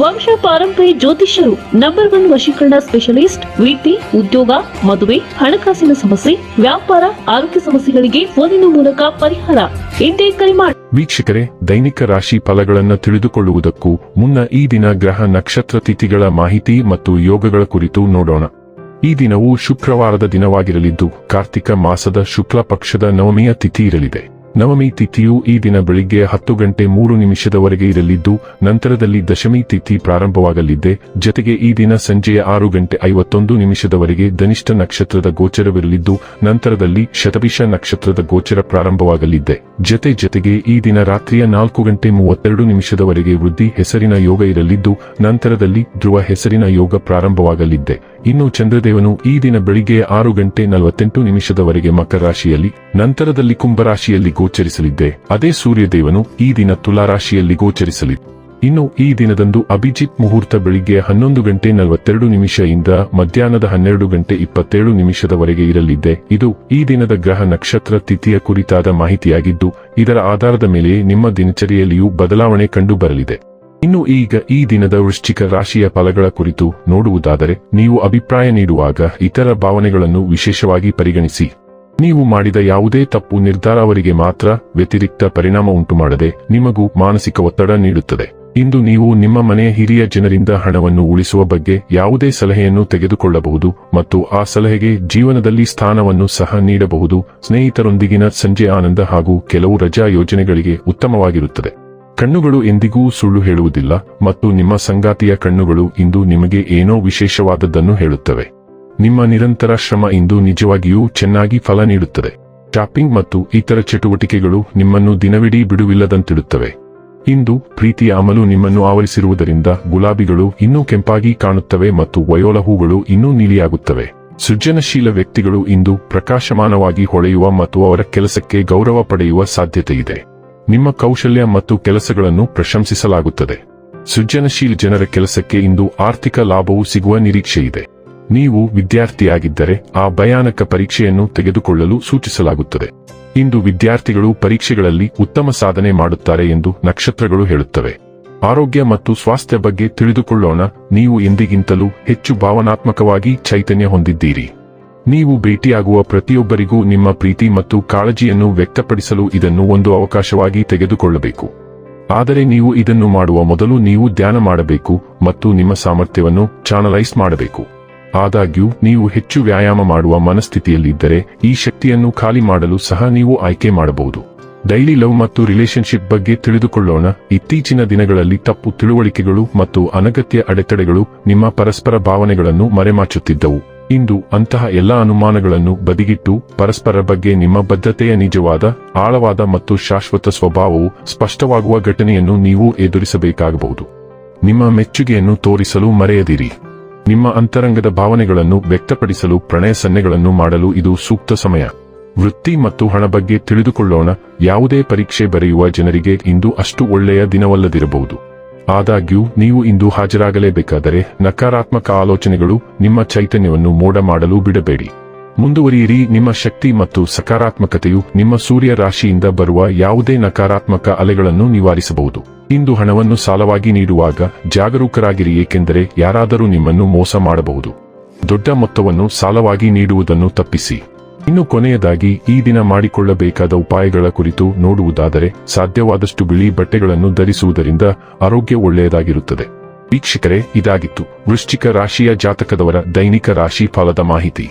ವಂಶ ಪಾರಂಪರ್ಯ ಜ್ಯೋತಿಷ್ಯರು ನಂಬರ್ ಒನ್ ವಶೀಕರಣ ಸ್ಪೆಷಲಿಸ್ಟ್ ವೃತ್ತಿ ಉದ್ಯೋಗ, ಮದುವೆ, ಹಣಕಾಸಿನ ಸಮಸ್ಯೆ, ವ್ಯಾಪಾರ, ಆರೋಗ್ಯ ಸಮಸ್ಯೆಗಳಿಗೆ ಫೋನಿನ ಮೂಲಕ ಪರಿಹಾರ. ಎಂದೇ ಕರೆ ಮಾಡಿ ವೀಕ್ಷಕರೇ, ದೈನಿಕ ರಾಶಿ ಫಲಗಳನ್ನು ತಿಳಿದುಕೊಳ್ಳುವುದಕ್ಕೂ ಮುನ್ನ ಈ ದಿನ ಗ್ರಹ ನಕ್ಷತ್ರ ತಿಥಿಗಳ ಮಾಹಿತಿ ಮತ್ತು ಯೋಗಗಳ ಕುರಿತು ನೋಡೋಣ. ಈ ದಿನವು ಶುಕ್ರವಾರದ ದಿನವಾಗಿರಲಿದ್ದು, ಕಾರ್ತಿಕ ಮಾಸದ ಶುಕ್ಲ ಪಕ್ಷದ ನವಮಿಯ ತಿಥಿ ಇರಲಿದೆ. ನವಮಿ ತಿಥಿಯು ಈ ದಿನ ಬೆಳಿಗ್ಗೆ ಹತ್ತು ಗಂಟೆ ಮೂರು ನಿಮಿಷದವರೆಗೆ ಇರಲಿದ್ದು, ನಂತರದಲ್ಲಿ ದಶಮಿ ತಿಥಿ ಪ್ರಾರಂಭವಾಗಲಿದೆ. ಜತೆಗೆ ಈ ದಿನ ಸಂಜೆಯ ಆರು ಗಂಟೆ ಐವತ್ತೊಂದು ನಿಮಿಷದವರೆಗೆ ಧನಿಷ್ಠ ನಕ್ಷತ್ರದ ಗೋಚರವಿರಲಿದ್ದು, ನಂತರದಲ್ಲಿ ಶತಭಿಷ ನಕ್ಷತ್ರದ ಗೋಚರ ಪ್ರಾರಂಭವಾಗಲಿದೆ. ಜತೆ ಜತೆಗೆ ಈ ದಿನ ರಾತ್ರಿಯ ನಾಲ್ಕು ಗಂಟೆ ಮೂವತ್ತೆರಡು ನಿಮಿಷದವರೆಗೆ ವೃದ್ಧಿ ಹೆಸರಿನ ಯೋಗ ಇರಲಿದ್ದು, ನಂತರದಲ್ಲಿ ಧ್ರುವ ಹೆಸರಿನ ಯೋಗ ಪ್ರಾರಂಭವಾಗಲಿದ್ದೆ ಇನ್ನು ಚಂದ್ರದೇವನು ಈ ದಿನ ಬೆಳಿಗ್ಗೆ ಆರು ಗಂಟೆ ನಲವತ್ತೆಂಟು ನಿಮಿಷದವರೆಗೆ ಮಕರ ರಾಶಿಯಲ್ಲಿ, ನಂತರದಲ್ಲಿ ಕುಂಭರಾಶಿಯಲ್ಲಿ ಗೋಚರಿಸಲಿದ್ದೆ. ಅದೇ ಸೂರ್ಯದೇವನು ಈ ದಿನ ತುಲಾರಾಶಿಯಲ್ಲಿ ಗೋಚರಿಸಲಿದೆ ಇನ್ನು ಈ ದಿನದಂದು ಅಭಿಜಿತ್ ಮುಹೂರ್ತ ಬೆಳಿಗ್ಗೆ ಹನ್ನೊಂದು ಗಂಟೆ ನಲವತ್ತೆರಡು ನಿಮಿಷದಿಂದ ಮಧ್ಯಾಹ್ನದ ಹನ್ನೆರಡು ಗಂಟೆ ಇಪ್ಪತ್ತೇಳು ನಿಮಿಷದವರೆಗೆ ಇರಲಿದ್ದೆ. ಇದು ಈ ದಿನದ ಗ್ರಹ ನಕ್ಷತ್ರ ತಿಥಿಯ ಕುರಿತಾದ ಮಾಹಿತಿಯಾಗಿದ್ದು, ಇದರ ಆಧಾರದ ಮೇಲೆ ನಿಮ್ಮ ದಿನಚರಿಯಲ್ಲಿಯೂ ಬದಲಾವಣೆ ಕಂಡು ಬರಲಿದೆ ಇನ್ನು ಈಗ ಈ ದಿನದ ವೃಶ್ಚಿಕ ರಾಶಿಯ ಫಲಗಳ ಕುರಿತು ನೋಡುವುದಾದರೆ, ನೀವು ಅಭಿಪ್ರಾಯ ನೀಡುವಾಗ ಇತರ ಭಾವನೆಗಳನ್ನು ವಿಶೇಷವಾಗಿ ಪರಿಗಣಿಸಿ. ನೀವು ಮಾಡಿದ ಯಾವುದೇ ತಪ್ಪು ನಿರ್ಧಾರ ಅವರಿಗೆ ಮಾತ್ರ ವ್ಯತಿರಿಕ್ತ ಪರಿಣಾಮ ಉಂಟುಮಾಡದೆ ನಿಮಗೂ ಮಾನಸಿಕ ಒತ್ತಡ ನೀಡುತ್ತದೆ. ಇಂದು ನೀವು ನಿಮ್ಮ ಮನೆಯ ಹಿರಿಯ ಜನರಿಂದ ಹಣವನ್ನು ಉಳಿಸುವ ಬಗ್ಗೆ ಯಾವುದೇ ಸಲಹೆಯನ್ನು ತೆಗೆದುಕೊಳ್ಳಬಹುದು ಮತ್ತು ಆ ಸಲಹೆಗೆ ಜೀವನದಲ್ಲಿ ಸ್ಥಾನವನ್ನು ಸಹ ನೀಡಬಹುದು. ಸ್ನೇಹಿತರೊಂದಿಗಿನ ಸಂಜೆ ಆನಂದ ಹಾಗೂ ಕೆಲವು ರಜಾ ಯೋಜನೆಗಳಿಗೆ ಉತ್ತಮವಾಗಿರುತ್ತದೆ. ಕಣ್ಣುಗಳು ಎಂದಿಗೂ ಸುಳ್ಳು ಹೇಳುವುದಿಲ್ಲ ಮತ್ತು ನಿಮ್ಮ ಸಂಗಾತಿಯ ಕಣ್ಣುಗಳು ಇಂದು ನಿಮಗೆ ಏನೋ ವಿಶೇಷವಾದದ್ದನ್ನು ಹೇಳುತ್ತವೆ. ನಿಮ್ಮ ನಿರಂತರ ಶ್ರಮ ಇಂದು ನಿಜವಾಗಿಯೂ ಚೆನ್ನಾಗಿ ಫಲ ನೀಡುತ್ತದೆ. ಶಾಪಿಂಗ್ ಮತ್ತು ಇತರ ಚಟುವಟಿಕೆಗಳು ನಿಮ್ಮನ್ನು ದಿನವಿಡೀ ಬಿಡುವಿಲ್ಲದಂತಿಡುತ್ತವೆ. ಇಂದು ಪ್ರೀತಿಯ ಅಮಲು ನಿಮ್ಮನ್ನು ಆವರಿಸಿರುವುದರಿಂದ ಗುಲಾಬಿಗಳು ಇನ್ನೂ ಕೆಂಪಾಗಿ ಕಾಣುತ್ತವೆ ಮತ್ತು ವಯೋಲ ಹೂಗಳು ಇನ್ನೂ ನೀಲಿಯಾಗುತ್ತವೆ. ಸೃಜನಶೀಲ ವ್ಯಕ್ತಿಗಳು ಇಂದು ಪ್ರಕಾಶಮಾನವಾಗಿ ಹೊಳೆಯುವ ಮತ್ತು ಅವರ ಕೆಲಸಕ್ಕೆ ಗೌರವ ಪಡೆಯುವ ಸಾಧ್ಯತೆಯಿದೆ. ನಿಮ್ಮ ಕೌಶಲ್ಯ ಮತ್ತು ಕೆಲಸಗಳನ್ನು ಪ್ರಶಂಸಿಸಲಾಗುತ್ತದೆ. ಸೃಜನಶೀಲ ಜನರ ಕೆಲಸಕ್ಕೆ ಇಂದು ಆರ್ಥಿಕ ಲಾಭವು ಸಿಗುವ ನಿರೀಕ್ಷೆಯಿದೆ. ನೀವು ವಿದ್ಯಾರ್ಥಿಯಾಗಿದ್ದರೆ ಆ ಭಯಾನಕ ಪರೀಕ್ಷೆಯನ್ನು ತೆಗೆದುಕೊಳ್ಳಲು ಸೂಚಿಸಲಾಗುತ್ತದೆ. ಇಂದು ವಿದ್ಯಾರ್ಥಿಗಳು ಪರೀಕ್ಷೆಗಳಲ್ಲಿ ಉತ್ತಮ ಸಾಧನೆ ಮಾಡುತ್ತಾರೆ ಎಂದು ನಕ್ಷತ್ರಗಳು ಹೇಳುತ್ತವೆ. ಆರೋಗ್ಯ ಮತ್ತು ಸ್ವಾಸ್ಥ್ಯ ಬಗ್ಗೆ ತಿಳಿದುಕೊಳ್ಳೋಣ, ನೀವು ಎಂದಿಗಿಂತಲೂ ಹೆಚ್ಚು ಭಾವನಾತ್ಮಕವಾಗಿ ಚೈತನ್ಯ ಹೊಂದಿದ್ದೀರಿ. ನೀವು ಭೇಟಿಯಾಗುವ ಪ್ರತಿಯೊಬ್ಬರಿಗೂ ನಿಮ್ಮ ಪ್ರೀತಿ ಮತ್ತು ಕಾಳಜಿಯನ್ನು ವ್ಯಕ್ತಪಡಿಸಲು ಇದನ್ನು ಒಂದು ಅವಕಾಶವಾಗಿ ತೆಗೆದುಕೊಳ್ಳಬೇಕು. ಆದರೆ ನೀವು ಇದನ್ನು ಮಾಡುವ ಮೊದಲು ನೀವು ಧ್ಯಾನ ಮಾಡಬೇಕು ಮತ್ತು ನಿಮ್ಮ ಸಾಮರ್ಥ್ಯವನ್ನು ಚಾನಲೈಸ್ ಮಾಡಬೇಕು. ಆದಾಗ್ಯೂ, ನೀವು ಹೆಚ್ಚು ವ್ಯಾಯಾಮ ಮಾಡುವ ಮನಸ್ಥಿತಿಯಲ್ಲಿದ್ದರೆ, ಈ ಶಕ್ತಿಯನ್ನು ಖಾಲಿ ಮಾಡಲು ಸಹ ನೀವು ಆಯ್ಕೆ ಮಾಡಬಹುದು. ಡೈಲಿ ಲವ್ ಮತ್ತು ರಿಲೇಶನ್ಶಿಪ್ ಬಗ್ಗೆ ತಿಳಿದುಕೊಳ್ಳೋಣ. ಇತ್ತೀಚಿನ ದಿನಗಳಲ್ಲಿ ತಪ್ಪು ತಿಳುವಳಿಕೆಗಳು ಮತ್ತು ಅನಗತ್ಯ ಅಡೆತಡೆಗಳು ನಿಮ್ಮ ಪರಸ್ಪರ ಭಾವನೆಗಳನ್ನು ಮರೆಮಾಚುತ್ತಿದ್ದವು. ಇಂದು ಅಂತಹ ಎಲ್ಲ ಅನುಮಾನಗಳನ್ನು ಬದಿಗಿಟ್ಟು, ಪರಸ್ಪರ ಬಗ್ಗೆ ನಿಮ್ಮ ಬದ್ಧತೆಯ ನಿಜವಾದ, ಆಳವಾದ ಮತ್ತು ಶಾಶ್ವತ ಸ್ವಭಾವವು ಸ್ಪಷ್ಟವಾಗುವ ಘಟನೆಯನ್ನು ನೀವು ಎದುರಿಸಬೇಕಾಗಬಹುದು. ನಿಮ್ಮ ಮೆಚ್ಚುಗೆಯನ್ನು ತೋರಿಸಲು ಮರೆಯದಿರಿ. ನಿಮ್ಮ ಅಂತರಂಗದ ಭಾವನೆಗಳನ್ನು ವ್ಯಕ್ತಪಡಿಸಲು ಪ್ರಣಯ ಸನ್ನೆಗಳನ್ನು ಮಾಡಲು ಇದು ಸೂಕ್ತ ಸಮಯ. ವೃತ್ತಿ ಮತ್ತು ಹಣ ಬಗ್ಗೆ ತಿಳಿದುಕೊಳ್ಳೋಣ, ಯಾವುದೇ ಪರೀಕ್ಷೆ ಬರೆಯುವ ಜನರಿಗೆ ಇಂದು ಅಷ್ಟು ಒಳ್ಳೆಯ ದಿನವಲ್ಲದಿರಬಹುದು. ಆದಾಗ್ಯೂ, ನೀವು ಇಂದು ಹಾಜರಾಗಲೇಬೇಕಾದರೆ ನಕಾರಾತ್ಮಕ ಆಲೋಚನೆಗಳು ನಿಮ್ಮ ಚೈತನ್ಯವನ್ನು ಮೋಡ ಮಾಡಲು ಬಿಡಬೇಡಿ. ಮುಂದುವರಿಯಿರಿ, ನಿಮ್ಮ ಶಕ್ತಿ ಮತ್ತು ಸಕಾರಾತ್ಮಕತೆಯು ನಿಮ್ಮ ಸೂರ್ಯ ರಾಶಿಯಿಂದ ಬರುವ ಯಾವುದೇ ನಕಾರಾತ್ಮಕ ಅಲೆಗಳನ್ನು ನಿವಾರಿಸಬಹುದು. ಇಂದು ಹಣವನ್ನು ಸಾಲವಾಗಿ ನೀಡುವಾಗ ಜಾಗರೂಕರಾಗಿರಿ, ಏಕೆಂದರೆ ಯಾರಾದರೂ ನಿಮ್ಮನ್ನು ಮೋಸ ಮಾಡಬಹುದು. ದೊಡ್ಡ ಮೊತ್ತವನ್ನು ಸಾಲವಾಗಿ ನೀಡುವುದನ್ನು ತಪ್ಪಿಸಿ. ಇನ್ನು ಕೊನೆಯದಾಗಿ, ಈ ದಿನ ಮಾಡಿಕೊಳ್ಳಬೇಕಾದ ಉಪಾಯಗಳ ಕುರಿತು ನೋಡುವುದಾದರೆ, ಸಾಧ್ಯವಾದಷ್ಟು ಬಿಳಿ ಬಟ್ಟೆಗಳನ್ನು ಧರಿಸುವುದರಿಂದ ಆರೋಗ್ಯ ಒಳ್ಳೆಯದಾಗಿರುತ್ತದೆ. ವೀಕ್ಷಕರೇ, ಇದಾಗಿತ್ತು. ವೃಶ್ಚಿಕ ರಾಶಿಯ ಜಾತಕದವರ ದೈನಿಕ ರಾಶಿ ಫಲದ ಮಾಹಿತಿ.